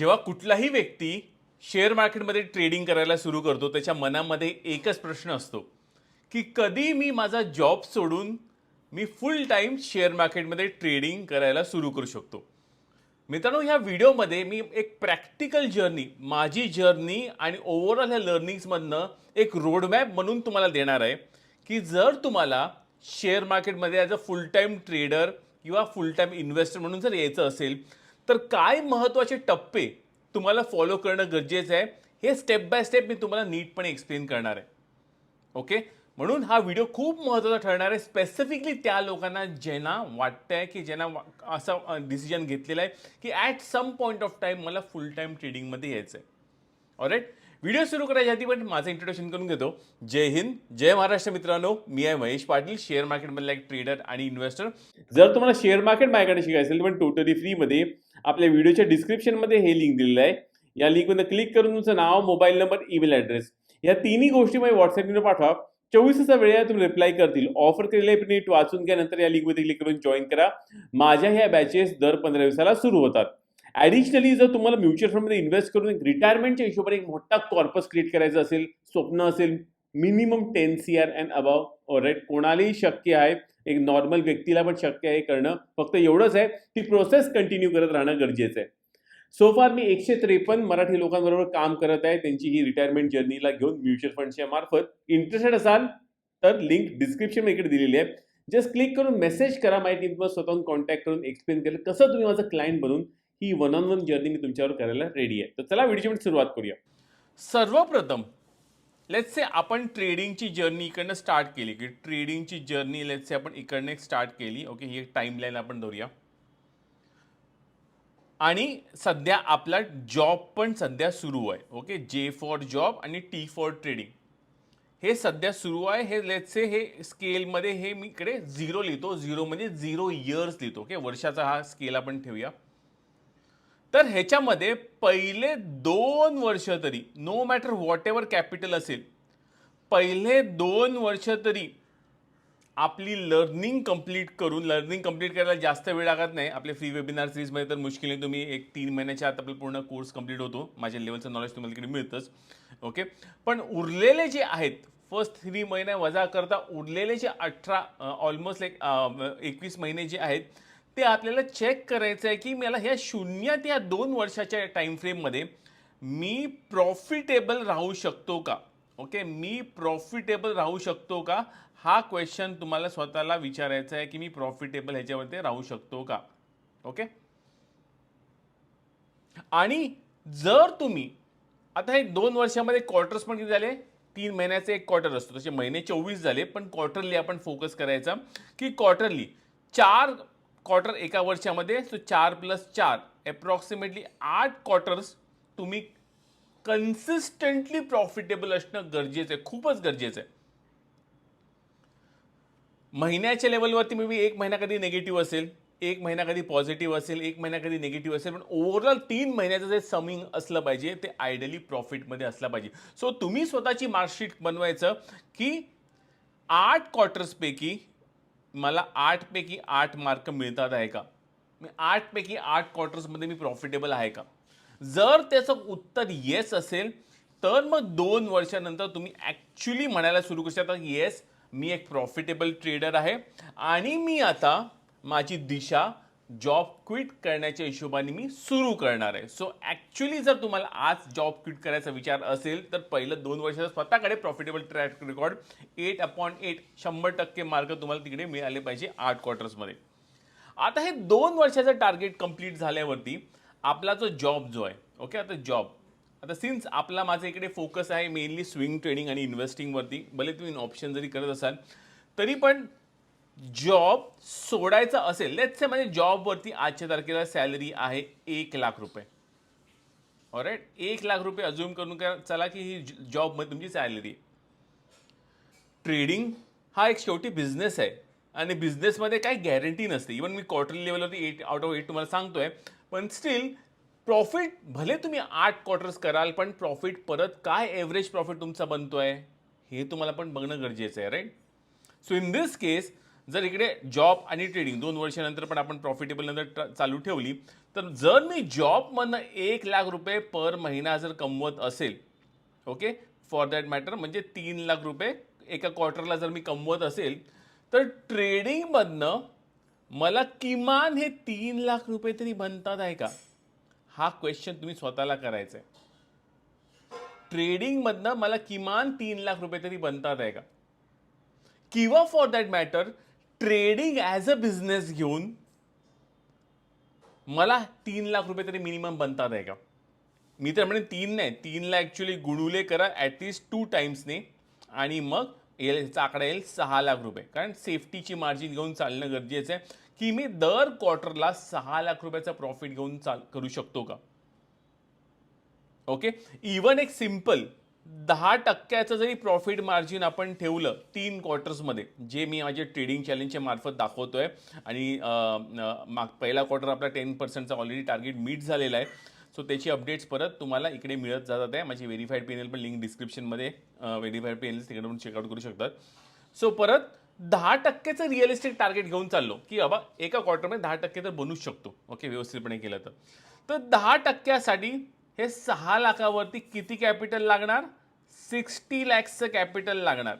जेव्हा कुठलाही व्यक्ती शेअर मार्केटमध्ये ट्रेडिंग करायला सुरू करतो त्याच्या मनामध्ये एकच प्रश्न असतो की कधी मी माझा जॉब सोडून मी फुल टाईम शेअर मार्केटमध्ये ट्रेडिंग करायला सुरू करू शकतो? मित्रांनो ह्या व्हिडिओमध्ये मी एक प्रॅक्टिकल जर्नी माझी जर्नी आणि ओव्हरऑल ह्या लर्निंग्समधनं एक रोडमॅप म्हणून तुम्हाला देणार आहे की जर तुम्हाला शेअर मार्केटमध्ये as a full time trader किंवा फुल टाईम इन्व्हेस्टर म्हणून जर यायचं असेल तर काय महत्त्वाचे टप्पे तुम्हाला फॉलो करणं गरजेचं आहे? हे स्टेप बाय स्टेप मी तुम्हाला नीटपणे एक्सप्लेन करणार आहे. ओके म्हणून हा व्हिडिओ खूप महत्त्वाचा ठरणार आहे स्पेसिफिकली त्या लोकांना ज्यांना वाटतंय की ज्यांना असा डिसिजन घेतलेला आहे की at some point of time मला फुल टाईम ट्रेडिंगमध्ये यायचं आहे ऑलराईट व्हिडिओ सुरू करायच्या आधी पण माझं इंट्रोडक्शन करून घेतो. जय हिंद जय महाराष्ट्र मित्रांनो. मी आहे महेश पाटील शेअर मार्केटमधला एक ट्रेडर आणि इन्व्हेस्टर जर तुम्हाला शेअर मार्केट माझ्याकडे शिकायचं असेल पण टोटली फ्रीमध्ये आपल्या व्हिडिओच्या डिस्क्रिप्शनमध्ये हे लिंक दिलेलं आहे. या लिंकमध्ये क्लिक करून तुमचं नाव मोबाईल नंबर ईमेल ॲड्रेस या तिन्ही गोष्टी मला व्हॉट्सअपने पाठवा. चोवीस तासा वेळेला तुम्ही रिप्लाय करतील. ऑफर केलेले प्रिंट वाचून घ्या नंतर या लिंकमध्ये क्लिक करून जॉईन करा. माझ्या ह्या बॅचेस दर पंधरा दिवसाला सुरू होतात. ॲडिशनली जर तुम्हाला म्युच्युअल फंडमध्ये इन्व्हेस्ट करून एक रिटायरमेंटच्या हिशोबाने एक मोठा कॉर्पस क्रिएट करायचं असेल स्वप्न असेल minimum ten C R and above rate कोणालाही शक्य आहे एक नॉर्मल व्यक्तीला पण शक्य आहे करणं. फक्त एवढंच आहे ती प्रोसेस कंटिन्यू करत राहणं गरजेचं आहे. सो फार मी एकशे त्रेपन्न मराठी लोकांबरोबर काम करत आहे त्यांची ही रिटायरमेंट जर्नीला घेऊन म्युच्युअल फंडच्या मार्फत. इंटरेस्टेड असाल तर लिंक डिस्क्रिप्शन इकडे दिलेली आहे. जस्ट क्लिक करून मेसेज करा माहिती टीमवर स्वतःहून कॉन्टॅक्ट करून एक्सप्लेन केलं. कसं तुम्ही माझं क्लायंट बनून ही वन ऑन वन जर्नी मी तुमच्यावर करायला रेडी आहे. तर चला व्हिडिओची सुरुवात करूया. सर्वप्रथम लेट्स से आपण ट्रेडिंगची जर्नी इकडनं स्टार्ट केली. की ट्रेडिंगची जर्नी लेट्स से आपण इकडनं स्टार्ट केली. ओके ही एक टाईमलाईन आपण धरूया. आणि सध्या आपला जॉब पण सध्या सुरू आहे. ओके जे फॉर जॉब आणि टी फॉर ट्रेडिंग हे सध्या सुरू आहे. हे लेट्स से हे स्केलमध्ये हे मी इकडे झिरो लिहितो. झिरो म्हणजे झिरो इयर्स लिहितो. ओके वर्षाचा हा स्केल आपण ठेवूया. तर ह्याच्यामध्ये पहिले दोन वर्ष तरी no matter whatever capital असेल पहिले दोन वर्ष तरी आपली लर्निंग कंप्लीट करून लर्निंग कंप्लीट करायला जास्त वेळ लागत नाही. आपले फ्री वेबिनार सिरीजमध्ये तर मुश्किलने तुम्ही एक तीन महिन्याच्या आत आपला पूर्ण कोर्स कंप्लीट होतो. माझ्या लेवलचं नॉलेज तुम्हाला तिकडे मिळतंच. ओके पण उरलेले जे आहेत फर्स्ट थ्री महिने वजा करता उरलेले जे अठरा ऑलमोस्ट लाईक एकवीस महिने जे आहेत ते आपल्याला चेक करायचं आहे की मला ह्या शून्य या दोन वर्षाच्या टाईम फ्रेममध्ये मी प्रॉफिटेबल राहू शकतो का? ओके मी प्रॉफिटेबल राहू शकतो का? हा क्वेश्चन तुम्हाला स्वतःला विचारायचा आहे की मी प्रॉफिटेबल ह्याच्यावरती राहू शकतो का? ओके आणि जर तुम्ही आता हे दोन वर्षामध्ये क्वार्टर्स पण किती झाले? तीन महिन्याचे एक क्वार्टर असतो. तसे महिने चोवीस झाले पण क्वार्टरली आपण फोकस करायचा की क्वार्टरली चार क्वार्टर एका वर्षामध्ये सो चार प्लस चार अप्रॉक्सिमेटली आठ क्वार्टर्स तुम्ही कन्सिस्टंटली प्रॉफिटेबल असणं गरजेचं आहे खूपच गरजेचं आहे. महिन्याच्या लेवलवरती मे बी एक महिना कधी निगेटिव्ह असेल एक महिना कधी पॉझिटिव्ह असेल एक महिना कधी निगेटिव्ह असेल पण ओव्हरऑल तीन महिन्याचं जे समिंग असलं पाहिजे ते आयडियली प्रॉफिटमध्ये असलं पाहिजे. सो तुम्ही स्वतःची मार्कशीट बनवायचं की आठ क्वार्टर्सपैकी मला आठपैकी आठ मार्क मिळतात आहे का? मी आठपैकी आठ क्वार्टर्समध्ये मी प्रॉफिटेबल आहे का? जर त्याचं उत्तर येस असेल तर मग दोन वर्षानंतर तुम्ही ॲक्च्युली म्हणायला सुरू करू शकता येस मी एक प्रॉफिटेबल ट्रेडर आहे आणि मी आता माझी दिशा जॉब क्विट करण्याच्या हिशोबाने मी सुरू करणार आहे. सो ॲक्च्युली जर तुम्हाला आज जॉब क्विट करायचा विचार असेल तर पहिलं दोन वर्षाचं स्वतःकडे profitable track record eight upon eight शंभर टक्के मार्क तुम्हाला तिकडे मिळाले पाहिजे आठ क्वार्टर्समध्ये आता हे दोन वर्षाचं टार्गेट कंप्लीट झाल्यावरती आपला जो जॉब जो आहे ओके आता जॉब आता सिन्स आपला माझा इकडे फोकस आहे मेनली स्विंग ट्रेडिंग आणि इन्व्हेस्टिंगवरती भले तुम्ही ऑप्शन जरी करत असाल तरी पण जॉब सोडायचा असेल लेट्स से म्हणजे जॉबवरती आजच्या तारखेला सॅलरी आहे एक लाख रुपये. ऑराईट एक लाख रुपये अजून करून चला की ही जॉबमध्ये तुमची सॅलरी आहे ट्रेडिंग हा एक शेवटी बिझनेस आहे. आणि बिझनेसमध्ये काही गॅरंटी नसते. इवन मी क्वार्टरली लेवलवरती एट आउट ऑफ एट तुम्हाला सांगतोय. पण स्टील प्रॉफिट भले तुम्ही आठ क्वार्टर्स कराल पण प्रॉफिट परत काय एव्हरेज प्रॉफिट तुमचा बनतो आहे हे तुम्हाला पण बघणं गरजेचं आहे right so in this case जर इकडे जॉब आणि ट्रेडिंग दोन वर्षानंतर पण आपण प्रॉफिटेबल नंतर चालू ठेवली तर जर मी जॉबमधनं एक लाख रुपये पर महिना जर कमवत असेल ओके फॉर दॅट मॅटर म्हणजे तीन लाख रुपये एका क्वार्टरला जर मी कमवत असेल तर ट्रेडिंगमधनं मला किमान हे तीन लाख रुपये तरी बनतात आहे का? हा क्वेश्चन तुम्ही स्वतःला करायचा आहे. ट्रेडिंगमधनं मला किमान तीन लाख रुपये तरी बनतात आहे का? किंवा for that matter trading as a business घेऊन मला तीन लाख रुपये तरी मिनिमम बनतात आहे का? मी तर म्हणे तीन नाही तीनला ॲक्च्युली गुणुले करा ॲटलिस्ट टू टाईम्सने आणि मग येईल आकडा येईल सहा लाख रुपये. कारण सेफ्टीची मार्जिन घेऊन चालणं गरजेचं आहे की मी दर क्वार्टरला सहा लाख रुपयाचा प्रॉफिट घेऊन चाल करू शकतो का? ओके इवन एक सिंपल दहा टक्क्याचं जरी प्रॉफिट मार्जिन आपण ठेवलं तीन क्वार्टर्समध्ये जे मी माझे ट्रेडिंग चॅलेंजच्या मार्फत दाखवतोय आणि माग पहिला क्वार्टर आपला टेन पर्सेंटचा ऑलरेडी टार्गेट मीट झालेला आहे. सो त्याची अपडेट्स परत तुम्हाला इकडे मिळत जातात आहे. माझी व्हेरीफाईड एल पण लिंक डिस्क्रिप्शनमध्ये व्हेरीफाईड पॅनल तिकडे चेकआउट करू शकतात. सो परत दहा टक्केचं रिअल इस्टेट टार्गेट घेऊन चाललो की बाबा एका क्वार्टरमध्ये दहा टक्के तर बनूच शकतो. ओके व्यवस्थितपणे केलं तर. तर दहा टक्क्यासाठी हे सहा लाखावरती किती कॅपिटल लागणार? सिक्स्टी लॅक्सचं कॅपिटल लागणार.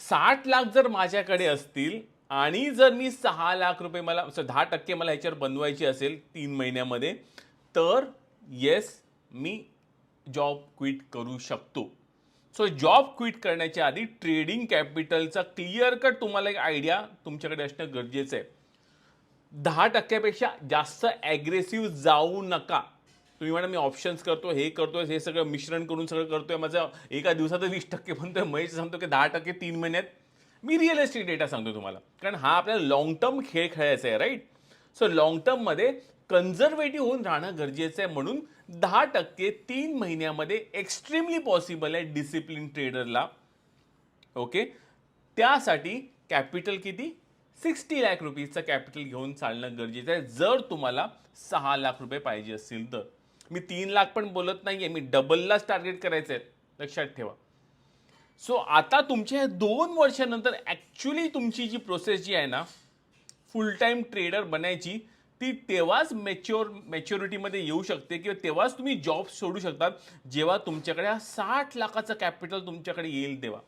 साठ लाख जर माझ्याकडे असतील आणि जर मी सहा लाख रुपये मला असं दहा टक्के मला ह्याच्यावर बनवायची असेल तीन महिन्यामध्ये तर येस मी जॉब क्विट करू शकतो. सो जॉब क्विट करण्याच्या आधी ट्रेडिंग कॅपिटलचा क्लिअर कट तुम्हाला एक आयडिया तुमच्याकडे असणं गरजेचं आहे. दहा टक्क्यापेक्षा जास्त ॲग्रेसिव्ह जाऊ नका. तुम्ही म्हणा मी ऑप्शन्स करतो हे करतोय हे सगळं मिश्रण करून सगळं करतोय माझं एका दिवसात वीस टक्के म्हणतोय महेश सांगतो की दहा टक्के तीन महिन्यात मी रिअल एस्टेट डेटा सांगतो तुम्हाला. कारण हा आपल्याला लॉंग टर्म खेळ खेळायचा आहे राईट सो लॉंग टर्ममध्ये कन्झर्वेटिव्ह होऊन राहणं गरजेचं आहे म्हणून दहा टक्के तीन महिन्यामध्ये एक्स्ट्रीमली पॉसिबल आहे डिसिप्लिन ट्रेडरला ओके त्यासाठी कॅपिटल किती? सिक्स्टी लॅक रुपीजचं कॅपिटल घेऊन चालणं गरजेचं आहे. जर तुम्हाला सहा लाख रुपये पाहिजे असतील तर. मी तीन लाख पण बोलत नाही आहे मी डबललाच टार्गेट करायचं आहे लक्षात ठेवा. सो आता तुमच्या दोन वर्षानंतर ॲक्च्युली तुमची जी प्रोसेस जी आहे ना फुल टाईम ट्रेडर बनायची ती तेव्हाच मॅच्युअर मॅच्युरिटीमध्ये येऊ शकते किंवा तेव्हाच तुम्ही जॉब सोडू शकतात जेव्हा तुमच्याकडे हा साठ लाखाचं कॅपिटल तुमच्याकडे येईल तेव्हा.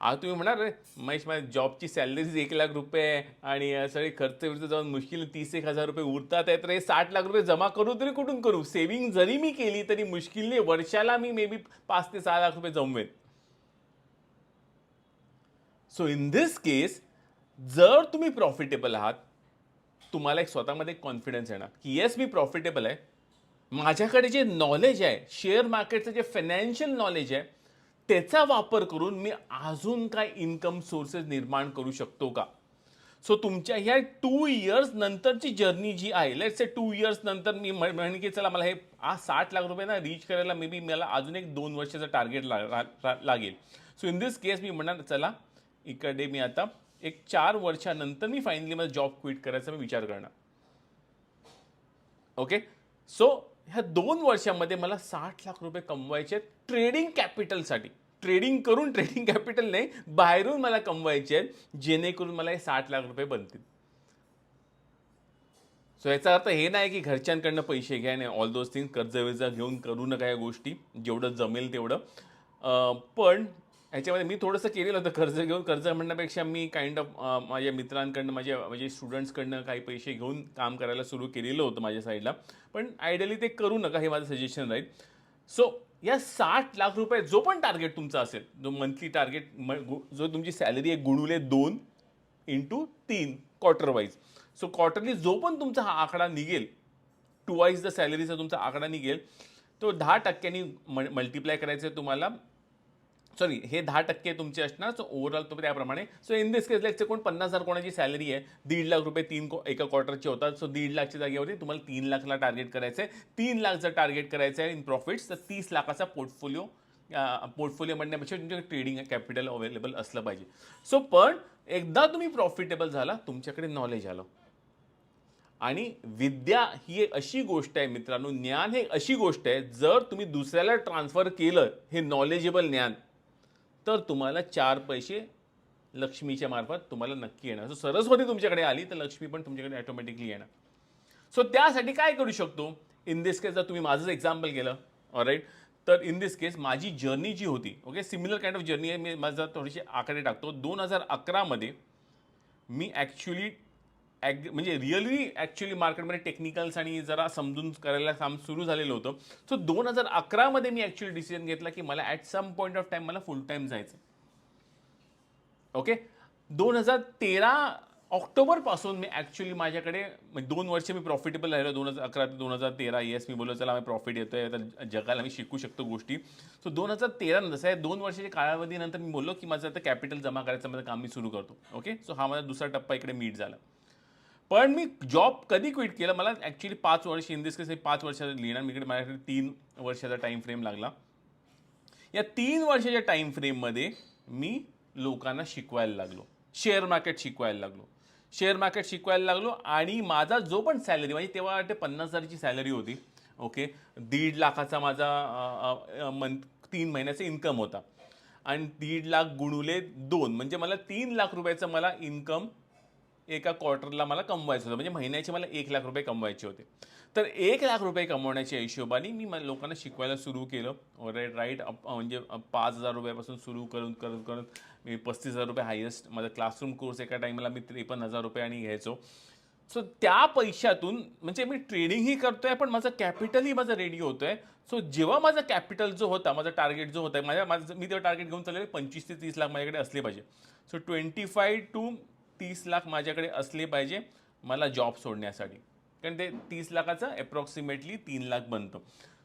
आता तुम्ही म्हणाल रे महेश माझ्या जॉबची सॅलरीज एक लाख रुपये आहे आणि सगळे खर्च विर्च जाऊन मुश्किल तीस एक हजार रुपये उरतात आहे तर हे साठ लाख रुपये जमा करू तरी कुठून करू? सेव्हिंग जरी मी केली तरी मुश्किलने वर्षाला मी मे बी पाच ते सहा लाख रुपये जमवेन. सो इन दिस केस जर तुम्ही प्रॉफिटेबल आहात तुम्हाला एक स्वतःमध्ये कॉन्फिडन्स येणार की येस मी प्रॉफिटेबल आहे. माझ्याकडे जे नॉलेज आहे शेअर मार्केटचं जे फायनान्शियल नॉलेज आहे त्याचा वापर करून मी अजून काय इन्कम सोर्सेस निर्माण करू शकतो का? सो तुमच्या ह्या टू इयर्स नंतरची जर्नी जी आहे लेट्स से टू इयर्स नंतर मी म्हण की चला मला हे आज साठ लाख रुपये ना रीच करायला मे बी मला अजून एक दोन वर्षाचं टार्गेट लागेल. सो इन दिस केस मी म्हणणार चला इकडे मी आता एक चार वर्षानंतर मी फायनली माझा जॉब क्विट करायचा मी विचार करणार. ओके सो ह्या दोन वर्षामध्ये मला साठ लाख रुपये कमवायचे आहेत ट्रेडिंग कॅपिटलसाठी ट्रेडिंग करून ट्रेडिंग कॅपिटल नाही बाहेरून मला कमवायचे आहेत जेणेकरून मला हे साठ लाख रुपये बनतील. सो याचा अर्थ हे नाही की घरच्यांकडनं पैसे घ्या नाही ऑल दोज थिंग कर्ज विर्ज घेऊन करू नका या गोष्टी जेवढं जमेल तेवढं. पण ह्याच्यामध्ये मी थोडंसं केलेलं होतं. कर्ज घेऊन कर्ज म्हणण्यापेक्षा मी काइंड ऑफ माझ्या मित्रांकडनं माझ्या म्हणजे स्टुडंट्सकडनं काही पैसे घेऊन काम करायला सुरू केलेलं होतं माझ्या साईडला पण आयडियली ते करू नका हे माझं सजेशन राहील. सो या साठ लाख रुपये जो पण टार्गेट तुमचा असेल जो मंथली टार्गेट जो तुमची सॅलरी आहे गुणुले दोन इंटू तीन क्वार्टर वाईज सो क्वार्टरली जो पण तुमचा हा आकडा निघेल टू वाईज द सॅलरीचा तुमचा आकडा निघेल तो दहा टक्क्यांनी म मल्टिप्लाय करायचं आहे तुम्हाला. सॉरी हे दहा टक्के तुमचे असणार सो ओव्हरऑल तुम्ही त्याप्रमाणे. सो इन दिस केस लेटचे कोण पन्नास हजार कोणाची सॅलरी आहे दीड लाख रुपये तीन को- एका क्वार्टरची होतात सो दीड लाखच्या जागेवरती तुम्हाला तीन लाखला टार्गेट करायचं आहे तीन लाख जर टार्गेट करायचं आहे इन प्रॉफिट्स तर तीस लाखाचा पोर्टफोलिओ पोर्टफोलिओ म्हणण्यापेक्षा तुमच्याकडे ट्रेडिंग कॅपिटल अवेलेबल असलं पाहिजे. सो पण एकदा तुम्ही प्रॉफिटेबल झाला तुमच्याकडे नॉलेज आलं. आणि विद्या ही एक अशी गोष्ट आहे मित्रांनो ज्ञान हे अशी गोष्ट आहे जर तुम्ही दुसऱ्याला ट्रान्सफर केलं हे नॉलेजेबल ज्ञान तर तुम्हाला चार पैसे लक्ष्मीच्या मार्फत तुम्हाला नक्की येणार. सो सरस्वती तुमच्याकडे आली तर लक्ष्मी पण तुमच्याकडे ऑटोमॅटिकली येणार. सो त्यासाठी काय करू शकतो? इन दिस केस जर तुम्ही माझंच एक्झाम्पल केलं ऑलराईट तर इन दिस केस माझी जर्नी जी होती okay similar kind of journey आहे. मी माझा थोडेसे आकडे टाकतो. दोन हजार अकरामध्ये मी ॲक्च्युली ॲग म्हणजे रिअली ॲक्च्युली मार्केटमध्ये टेक्निकल्स आणि जरा समजून करायला काम सुरू झालेलं होतं. सो दोन हजार अकरामध्ये मी ॲक्च्युली डिसिजन घेतला की मला at some point of time मला फुल टाईम जायचं ओके? दोन हजार तेरा ऑक्टोबरपासून मी ॲक्च्युली माझ्याकडे म्हणजे दोन वर्ष मी प्रॉफिटेबल राहिलो. दोन हजार अकरा ते दोन हजार तेरा येस मी बोललो चला मी प्रॉफिट येतो आहे तर जगाला मी शिकू शकतो गोष्टी. सो दोन हजार तेरा नंतर आहे दोन वर्षाच्या कालावधीनंतर मी बोललो की माझं आता कॅपिटल जमा करायचं माझं काम मी सुरू करतो. ओके सो हा माझा दुसरा टप्पा इकडे मीट झाला. पण मी जॉब कधी क्विट केलं? मला ॲक्च्युली पाच वर्ष इन दिस केस पाच वर्षाचं लिहिणार. मी इकडे माझ्याकडे तीन वर्षाचा टाईम फ्रेम लागला. या तीन वर्षाच्या टाईम फ्रेममध्ये मी लोकांना शिकवायला लागलो. शेअर मार्केट शिकवायला लागलो. शेअर मार्केट शिकवायला लागलो आणि माझा जो पण सॅलरी म्हणजे तेव्हा वाटते पन्नास हजाराची सॅलरी होती. ओके दीड लाखाचा माझा मंथ तीन महिन्याचा इन्कम होता. आणि दीड लाख गुणुले दोन. म्हणजे मला तीन लाख रुपयाचं मला इन्कम एका क्वार्टरला मला कमवायचं होतं. म्हणजे महिन्याचे मला एक लाख रुपये कमवायचे होते. तर एक लाख रुपये कमवण्याच्या हिशोबाने मी लोकांना शिकवायला सुरू केलं. राईट राईट म्हणजे पाच हजार रुपयापासून सुरू करून करत करत मी पस्तीस हजार रुपये हायेस्ट माझा क्लासरूम कोर्स एका टाईमला मी त्रेपन्न हजार रुपये आणि घ्यायचो. सो त्या पैशातून म्हणजे मी ट्रेडिंगही करतोय पण माझं कॅपिटलही माझं रेडी होतोय. सो जेव्हा माझा कॅपिटल जो होता माझा टार्गेट जो होता माझ्या माझं मी तेव्हा टार्गेट घेऊन चाललेलं पंचवीस ते तीस लाख माझ्याकडे असले पाहिजे. सो ट्वेंटी फाय टू तीस लाख माझ्याकडे असले पाहिजे मला जॉब सोडण्यासाठी. कारण ते तीस लाखाचं अप्रॉक्सिमेटली तीन लाख बनतं.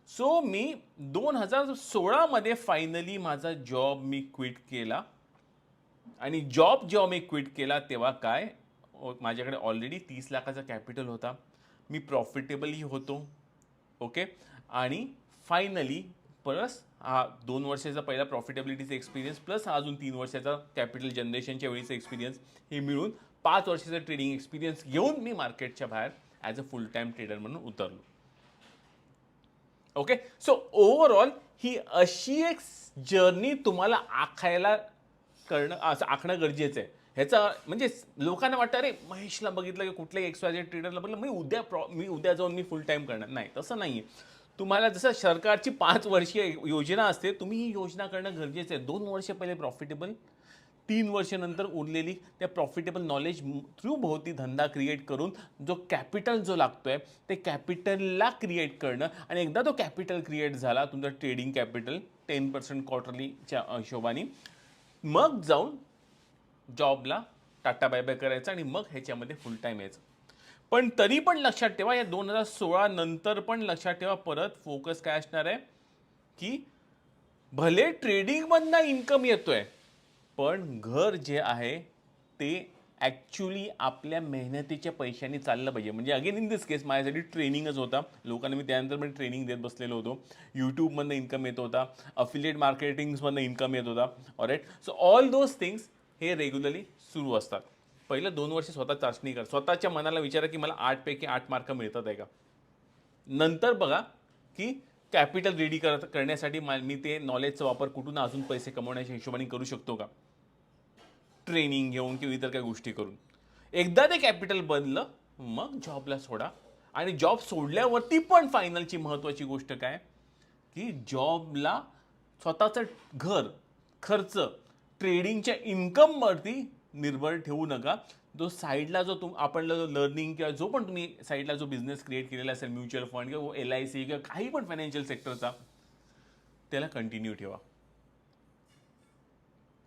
सो मी दोन हजार सोळामध्ये फायनली माझा जॉब मी क्विट केला. आणि जॉब जेव्हा मी क्विट केला तेव्हा काय? माझ्याकडे ऑलरेडी तीस लाखाचा कॅपिटल होता. मी प्रॉफिटेबलही होतो. ओके आणि फायनली प्लस हा दोन वर्षाचा पहिला प्रॉफिटेबिलिटीचा एक्सपिरियन्स प्लस हा अजून तीन वर्षाचा कॅपिटल जनरेशनच्या वेळीचा एक्सपिरियन्स हे मिळून पाच वर्षाचा ट्रेडिंग एक्सपिरियन्स घेऊन मी मार्केटच्या बाहेर as a full time trader म्हणून उतरलो. ओके सो ओव्हरऑल ही अशी एक जर्नी तुम्हाला आखायला करणं असं आखणं गरजेचं आहे. ह्याचा म्हणजे लोकांना वाटतं अरे महेशला बघितलं की कुठल्याही एक्सवायझेड ट्रेडरला बघितलं मी उद्या प्रॉ मी उद्या जाऊन मी फुल टाईम करणार. नाही तसं नाही आहे तुम्हाला जसं सरकारची पाच वर्षीय योजना असते तुम्ही ही योजना करणं गरजेचं आहे. दोन वर्ष पहिले प्रॉफिटेबल तीन वर्षानंतर उरलेली त्या प्रॉफिटेबल नॉलेज थ्रू भोवती धंदा क्रिएट करून जो कॅपिटल जो लागतो आहे ते कॅपिटलला क्रिएट करणं आणि एकदा तो कॅपिटल क्रिएट झाला तुमचा ट्रेडिंग कॅपिटल टेन पर्सेंट क्वार्टरलीच्या हिशोबाने मग जाऊन जॉबला टाटा बाय बाय करायचं आणि मग ह्याच्यामध्ये फुल टाईम यायचं. पण तरी पण लक्षात ठेवा या दोन हजार सोळा नंतर पण लक्षात ठेवा परत फोकस काय असणार आहे? की भले ट्रेडिंगमधनं इन्कम येतोय पण घर जे आहे ते ॲक्च्युली आपल्या मेहनतीच्या पैशांनी चाललं पाहिजे. म्हणजे अगेन इन दिस केस माझ्यासाठी ट्रेनिंगच होता. लोकांना मी त्यानंतर पण ट्रेनिंग देत बसलेलो होतो. यूट्यूबमधनं इन्कम येत होता. अफिलिएट मार्केटिंग्समधनं इन्कम येत होता. Alright so all those things हे रेग्युलरली सुरू असतात. पहिलं दोन वर्ष स्वतः चाचणी कर. स्वतःच्या मनाला विचारा की मला आठपैकी आठ मार्क मिळतात आहे का? नंतर बघा की कॅपिटल रेडी कर करण्यासाठी मी ते नॉलेजचा वापर कुठून अजून पैसे कमवण्याच्या हिशोबाने करू शकतो का? ट्रेनिंग घेऊन किंवा इतर काही गोष्टी करून. एकदा ते कॅपिटल बनलं मग जॉबला सोडा. आणि जॉब सोडल्यावरती पण फायनलची महत्त्वाची गोष्ट काय? की जॉबला स्वतःचं घर खर्च ट्रेडिंगच्या इन्कमवरती निर्भर ठेवू नका. जो साईडला जो तुम आपण जो लर्निंग किंवा जो पण तुम्ही साईडला जो बिझनेस क्रिएट केलेला असेल म्युच्युअल फंड किंवा एल आय सी किंवा काही पण फायनान्शियल सेक्टरचा त्याला कंटिन्यू ठेवा.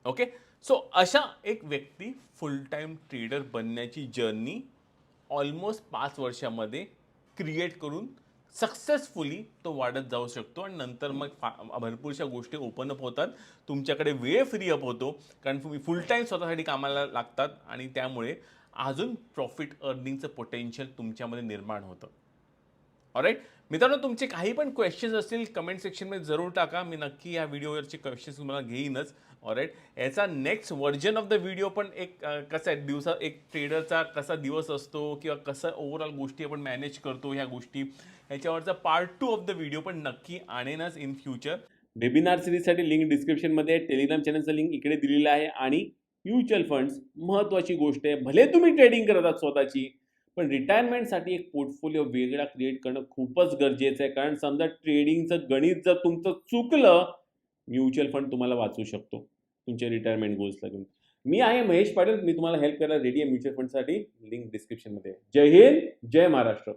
ओके सो अशा एक व्यक्ती फुल टाईम ट्रेडर बनण्याची जर्नी ऑलमोस्ट पाच वर्षामध्ये क्रिएट करून सक्सेसफुली तो वाढत जाऊ शकतो आणि नंतर मग फा भरपूरशा गोष्टी ओपन अप होतात. तुमच्याकडे वेळ फ्री अप होतो. कारण तुम्ही फुल टाईम स्वतःसाठी कामाला लागतात आणि त्यामुळे अजून प्रॉफिट अर्निंगचं पोटेन्शियल तुमच्यामध्ये निर्माण होतं. ऑराईट मित्रांनो तुमचे काही पण क्वेश्चन्स असतील कमेंट सेक्शनमध्ये जरूर टाका. मी नक्की या व्हिडिओवरचे क्वेश्चन्स तुम्हाला घेईनच. ऑराईट याचा next version of the video पण एक कसा आहे? दिवसा एक ट्रेडरचा कसा दिवस असतो किंवा कसं ओव्हरऑल गोष्टी आपण मॅनेज करतो ह्या गोष्टी. ह्याच्यावरचा part two of the video पण नक्की आणेनच इन फ्युचर वेबिनार सिरीजसाठी लिंक डिस्क्रिप्शनमध्ये टेलिग्राम चॅनलचं लिंक इकडे दिलेलं आहे आणि म्युच्युअल फंड्स महत्त्वाची गोष्ट आहे. भले तुम्ही ट्रेडिंग करत आहात स्वतःची पण रिटायरमेंटसाठी एक पोर्टफोलिओ वेगळा क्रिएट करणं खूपच गरजेचं आहे. कारण समजा ट्रेडिंगचं गणित जर तुमचं चुकलं म्युच्युअल फंड तुम्हाला वाचू शकतो. तुमच्या रिटायरमेंट गोल्सला घेऊन. मी आहे महेश पाटील मी तुम्हाला हेल्प करायला रेडी आहे म्युच्युअल फंडसाठी लिंक डिस्क्रिप्शनमध्ये आहे. जय हिंद जय महाराष्ट्र.